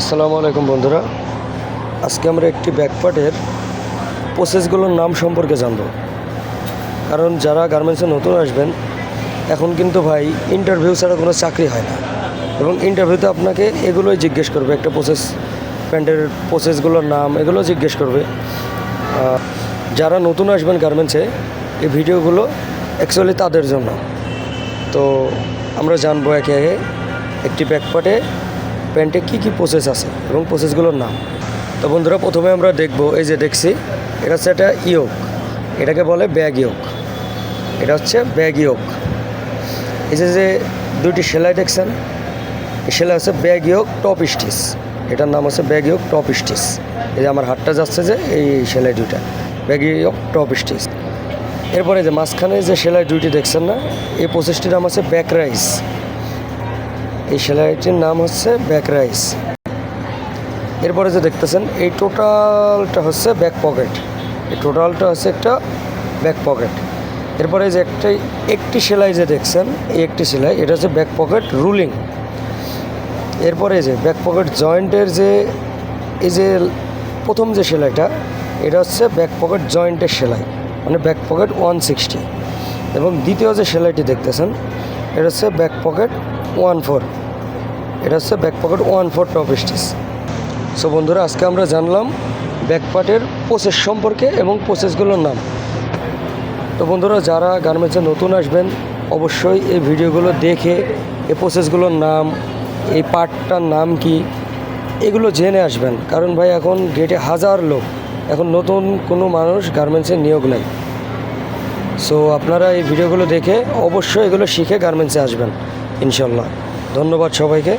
আসসালামু আলাইকুম বন্ধুরা। আজকে আমরা একটি ব্যাকপার্টের প্রসেসগুলোর নাম সম্পর্কে জানব। কারণ যারা গার্মেন্টসে নতুন আসবেন, এখন কিন্তু ভাই ইন্টারভিউ ছাড়া কোনো চাকরি হয় না। এবং ইন্টারভিউতে আপনাকে এগুলোই জিজ্ঞেস করবে, একটা প্রসেস প্যান্টের প্রসেসগুলোর নাম এগুলো জিজ্ঞেস করবে। যারা নতুন আসবেন গার্মেন্টসে এই ভিডিওগুলো অ্যাকচুয়ালি তাদের জন্য। তো আমরা জানব একে একে একটি ব্যাকপার্টে প্যান্টে কী কী প্রসেস আছে এবং প্রসেসগুলোর নাম? তো বন্ধুরা, প্রথমে আমরা দেখব, এই যে দেখছি, এটা হচ্ছে একটা ইয়োক। এটাকে বলে ব্যাগ ইয়োক। এটা হচ্ছে ব্যাগ ইয়োক। এই যে যে দুইটি সেলাই দেখছেন? এই সেলাই হচ্ছে ব্যাগ ইয়োক টপ স্টিচ। এটার নাম হচ্ছে ব্যাগ ইয়োক টপ স্টিচ। এই যে আমার হাতটা যাচ্ছে যে, এই সেলাই দুইটা। Bag yoke top stitch. এরপরে যে মাঝখানে যে সেলাই দুইটি দেখছেন না, এই প্রসেসটির নাম হচ্ছে ব্যাক রাইস এই সেলাইটির নাম হচ্ছে ব্যাক রাইস। এরপরে যে দেখতেছেন, এই টোটালটা হচ্ছে ব্যাক পকেট। এই টোটালটা হচ্ছে একটা ব্যাক পকেট। এরপরে যে একটা, একটি সেলাই যে দেখছেন, এই একটি সেলাই, এটা হচ্ছে ব্যাক পকেট রুলিং। এরপরে যে ব্যাক পকেট জয়েন্টের যে, এই যে প্রথম যে সেলাইটা, এটা হচ্ছে ব্যাক পকেট জয়েন্টের সেলাই মানে ব্যাক পকেট ওয়ান সিক্সটি। এবং দ্বিতীয় যে সেলাইটি দেখতেছেন, এটা হচ্ছে ব্যাক পকেট ওয়ান ফোর। এটা হচ্ছে back pocket one four top stitch so বন্ধুরা, আজকে আমরা জানলাম ব্যাকপার্টের প্রসেস সম্পর্কে এবং প্রসেসগুলোর নাম। তো বন্ধুরা, যারা গার্মেন্টসে নতুন আসবেন, অবশ্যই এই ভিডিওগুলো দেখে এই প্রসেসগুলোর নাম, এই পার্টটার নাম কি, এগুলো জেনে আসবেন। কারণ ভাই, এখন গেটে হাজার লোক, এখন নতুন কোনো মানুষ গার্মেন্টসে নিয়োগ নেই। সো আপনারা এই ভিডিওগুলো দেখে অবশ্যই এগুলো শিখে গার্মেন্টসে আসবেন, ইনশাল্লাহ। ধন্যবাদ সবাইকে।